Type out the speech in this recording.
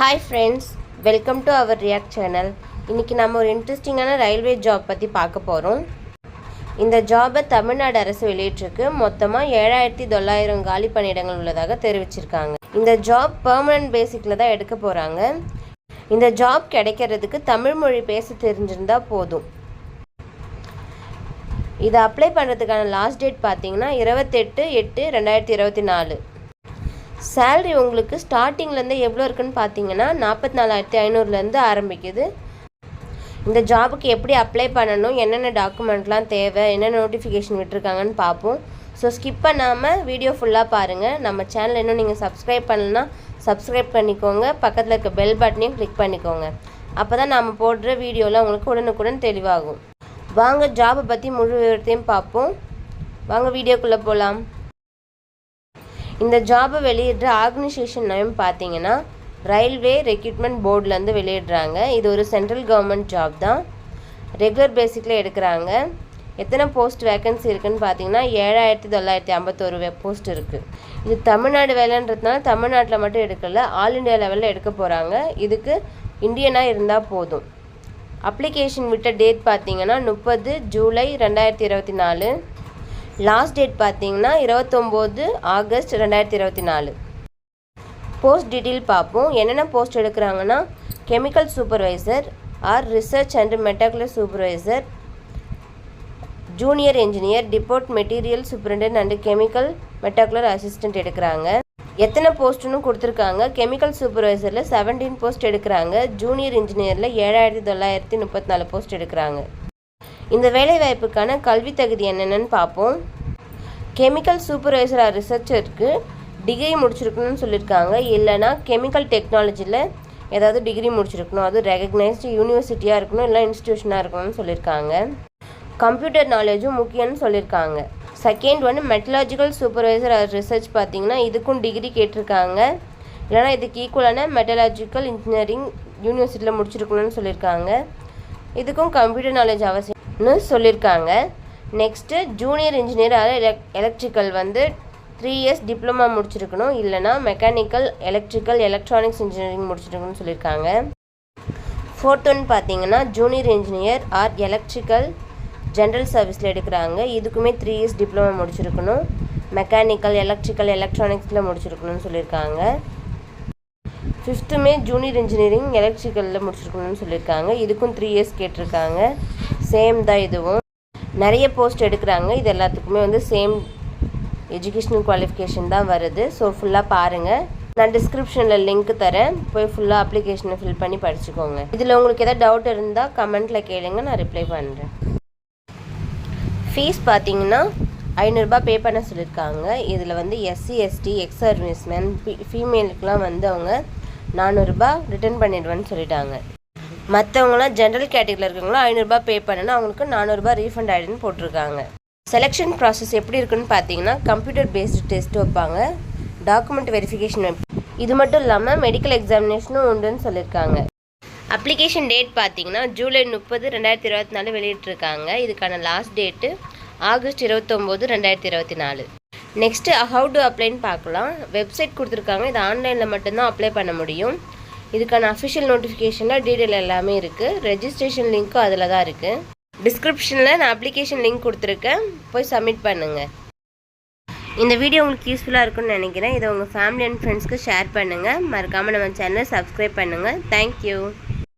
Hi friends welcome to our react channel இன்றைக்கி நம்ம ஒரு இன்ட்ரெஸ்டிங்கான ரயில்வே ஜாப் பற்றி பார்க்க போகிறோம் இந்த ஜாபை தமிழ்நாடு அரசு வெளியிட்டிருக்கு. மொத்தமாக ஏழாயிரத்தி தொள்ளாயிரம் காலி பணியிடங்கள் உள்ளதாக தெரிவிச்சிருக்காங்க. இந்த ஜாப் பெர்மனன்ட் பேசிக்கில் தான் எடுக்க போகிறாங்க இந்த ஜாப் கிடைக்கிறதுக்கு தமிழ் மொழி பேச தெரிஞ்சிருந்தால் போதும். இதை அப்ளை பண்ணுறதுக்கான லாஸ்ட் டேட் பார்த்தீங்கன்னா இருபத்தெட்டு எட்டு ரெண்டாயிரத்தி இருபத்தி நாலு. சேல்ரி உங்களுக்கு ஸ்டார்டிங்லேருந்து எவ்வளோ இருக்குன்னு பார்த்தீங்கன்னா நாற்பத்தி நாலாயிரத்தி ஐநூறுலேருந்து ஆரம்பிக்குது. இந்த ஜாபுக்கு எப்படி அப்ளை பண்ணணும் என்னென்ன டாக்குமெண்ட்லாம் தேவை என்ன நோட்டிஃபிகேஷன் விட்டுருக்காங்கன்னு பார்ப்போம். ஸோ ஸ்கிப் பண்ணாமல் வீடியோ ஃபுல்லாக பாருங்கள் நம்ம சேனல் இன்னும் நீங்கள் சப்ஸ்கிரைப் பண்ணலன்னா சப்ஸ்கிரைப் பண்ணிக்கோங்க. பக்கத்தில் இருக்க பெல் பட்டனையும் கிளிக் பண்ணிக்கோங்க. அப்போ தான் நம்ம போடுற வீடியோலாம் உங்களுக்கு உடனுக்குடன் தெளிவாகும். வாங்க ஜாபை பற்றி முழு விவரத்தையும் பார்ப்போம். வாங்க வீடியோக்குள்ளே போகலாம் இந்த ஜாபை வெளியிடுற ஆர்கனைசேஷன் நேம் பார்த்தீங்கன்னா ரயில்வே ரெக்ரூட்மெண்ட் போர்ட்லேருந்து வெளியிடுறாங்க. இது ஒரு சென்ட்ரல் கவர்மெண்ட் ஜாப் தான். ரெகுலர் பேசிக்கில் எடுக்கிறாங்க. எத்தனை போஸ்ட் வேக்கன்சி இருக்குன்னு பார்த்தீங்கன்னா ஏழாயிரத்தி தொள்ளாயிரத்தி ஐம்பத்தோரு போஸ்ட் இருக்குது இது தமிழ்நாடு வேலைன்றதுனால தமிழ்நாட்டில் மட்டும் எடுக்கல ஆல் இண்டியா லெவலில் எடுக்க போகிறாங்க இதுக்கு இந்தியனாக இருந்தால் போதும். அப்ளிகேஷன் விட்ட டேட் பார்த்தீங்கன்னா முப்பது ஜூலை ரெண்டாயிரத்தி இருபத்தி நாலு. லாஸ்ட் டேட் பார்த்தீங்கன்னா இருபத்தொம்போது ஆகஸ்ட் ரெண்டாயிரத்தி இருபத்தி நாலு. போஸ்ட் டீட்டெயில் பார்ப்போம். என்னென்ன post எடுக்கிறாங்கன்னா chemical supervisor or research and metallurgical supervisor junior engineer depot material superintendent and chemical metallurgical assistant எடுக்கிறாங்க. எத்தனை போஸ்ட்டுன்னு கொடுத்துருக்காங்க. கெமிக்கல் சூப்பர்வைசரில் செவன்டீன் போஸ்ட் எடுக்கிறாங்க. ஜூனியர் இன்ஜினியரில் ஏழாயிரத்தி தொள்ளாயிரத்தி முப்பத்தி நாலு போஸ்ட் எடுக்கிறாங்க. இந்த வேலைவாய்ப்புக்கான கல்வி தகுதி என்னென்னு பார்ப்போம். கெமிக்கல் சூப்பர்வைசர் ஆர் ரிசர்ச்சருக்கு டிகிரி முடிச்சிருக்கணும்னு சொல்லியிருக்காங்க இல்லைனா கெமிக்கல் டெக்னாலஜியில் ஏதாவது டிகிரி முடிச்சிருக்கணும். அது ரெகக்னைஸ்டு யூனிவர்சிட்டியாக இருக்கணும் இல்லை இன்ஸ்டியூஷனாக இருக்கணும்னு சொல்லியிருக்காங்க கம்ப்யூட்டர் நாலேஜும் முக்கியம்னு சொல்லியிருக்காங்க செகண்ட் ஒன்று மெட்டலாஜிக்கல் சூப்பர்வைசர் ஆர் ரிசர்ச் பார்த்தீங்கன்னா இதுக்கும் டிகிரி கேட்டிருக்காங்க. இல்லைனா இதுக்கு ஈக்குவலான மெட்டலாஜிக்கல் இன்ஜினியரிங் யூனிவர்சிட்டியில் முடிச்சிருக்கணும்னு சொல்லியிருக்காங்க இதுக்கும் கம்ப்யூட்டர் நாலேஜ் அவசியம் ன்னு சொல்லியிருக்காங்க நெக்ஸ்ட்டு ஜூனியர் இன்ஜினியர் எலக் எலக்ட்ரிக்கல் வந்து த்ரீ இயர்ஸ் டிப்ளமா முடிச்சிருக்கணும். இல்லைனா மெக்கானிக்கல் எலக்ட்ரிக்கல் எலக்ட்ரானிக்ஸ் இன்ஜினியரிங் முடிச்சிருக்கணும்னு சொல்லியிருக்காங்க ஃபோர்த் ஒன் பார்த்தீங்கன்னா junior engineer or electrical general சர்வீஸில் எடுக்கிறாங்க. இதுக்குமே த்ரீ இயர்ஸ் டிப்ளமா முடிச்சிருக்கணும். மெக்கானிக்கல் எலக்ட்ரிக்கல் எலக்ட்ரானிக்ஸில் முடிச்சிருக்கணும்னு சொல்லியிருக்காங்க ஃபிஃப்த்துமே ஜூனியர் இன்ஜினியரிங் எலக்ட்ரிக்கலில் முடிச்சிருக்கணும்னு சொல்லியிருக்காங்க இதுக்கும் த்ரீ இயர்ஸ் கேட்டிருக்காங்க. சேம் தான் இதுவும். நிறைய போஸ்ட் எடுக்கிறாங்க. இது எல்லாத்துக்குமே வந்து சேம் எஜுகேஷ்னல் குவாலிஃபிகேஷன் தான் வருது. ஸோ ஃபுல்லாக பாருங்கள் நான் டிஸ்கிரிப்ஷனில் லிங்க் தரேன். போய் ஃபுல்லாக அப்ளிகேஷனை ஃபில் பண்ணி படிச்சுக்கோங்க. இதில் உங்களுக்கு எதாவது டவுட் இருந்தால் கமெண்ட்டில் கேளுங்க. நான் ரிப்ளை பண்ணுறேன் ஃபீஸ் பார்த்தீங்கன்னா ஐநூறுரூபா பே பண்ண சொல்லியிருக்காங்க இதில் வந்து எஸ்சி எஸ்டி எக்ஸ் சர்வீஸ்மேன் ஃபீமேலுக்குலாம் வந்து அவங்க நானூறுரூபா ரிட்டர்ன் பண்ணிடுவேன்னு சொல்லிட்டாங்க. மற்றவங்களாம் ஜென்ரல் கேட்டகரியில் இருக்கவங்களாம் ஐநூறுரூபா பே பண்ணணும் அவங்களுக்கு நானூறுரூபா ரீஃபண்ட் ஆகிடுன்னு போட்டிருக்காங்க. செலெக்ஷன் ப்ராசஸ் எப்படி இருக்குன்னு பார்த்தீங்கன்னா கம்ப்யூட்டர் பேஸ்டு டெஸ்ட் வைப்பாங்க. டாக்குமெண்ட் வெரிஃபிகேஷன் இது மட்டும் இல்லாமல் மெடிக்கல் எக்ஸாமினேஷனும் உண்டுன்னு சொல்லியிருக்காங்க. அப்ளிகேஷன் டேட் பார்த்தீங்கன்னா ஜூலை முப்பது ரெண்டாயிரத்தி இருபத்தி நாலு வெளியிட்டிருக்காங்க. இதுக்கான லாஸ்ட் டேட்டு ஆகஸ்ட் இருபத்தொம்போது ரெண்டாயிரத்தி இருபத்தி நாலு. நெக்ஸ்ட்டு ஹவு டு அப்ளைன்னு பார்க்கலாம். வெப்சைட் கொடுத்துருக்காங்க. இது ஆன்லைனில் மட்டும்தான் அப்ளை பண்ண முடியும். இதுக்கான அஃபிஷியல் நோட்டிஃபிகேஷனில் டீட்டெயில் எல்லாமே இருக்குது ரெஜிஸ்ட்ரேஷன் லிங்க்கும் அதில் தான் இருக்குது டிஸ்கிரிப்ஷனில் நான் அப்ளிகேஷன் லிங்க் கொடுத்துருக்கேன். போய் சப்மிட் பண்ணுங்கள் இந்த வீடியோ உங்களுக்கு யூஸ்ஃபுல்லாக இருக்கும்னு நினைக்கிறேன். இதை உங்கள் ஃபேமிலி அண்ட் ஃப்ரெண்ட்ஸ்க்கு ஷேர் பண்ணுங்கள் மறக்காமல் நம்ம சேனலை சப்ஸ்கிரைப் பண்ணுங்கள் தேங்க்யூ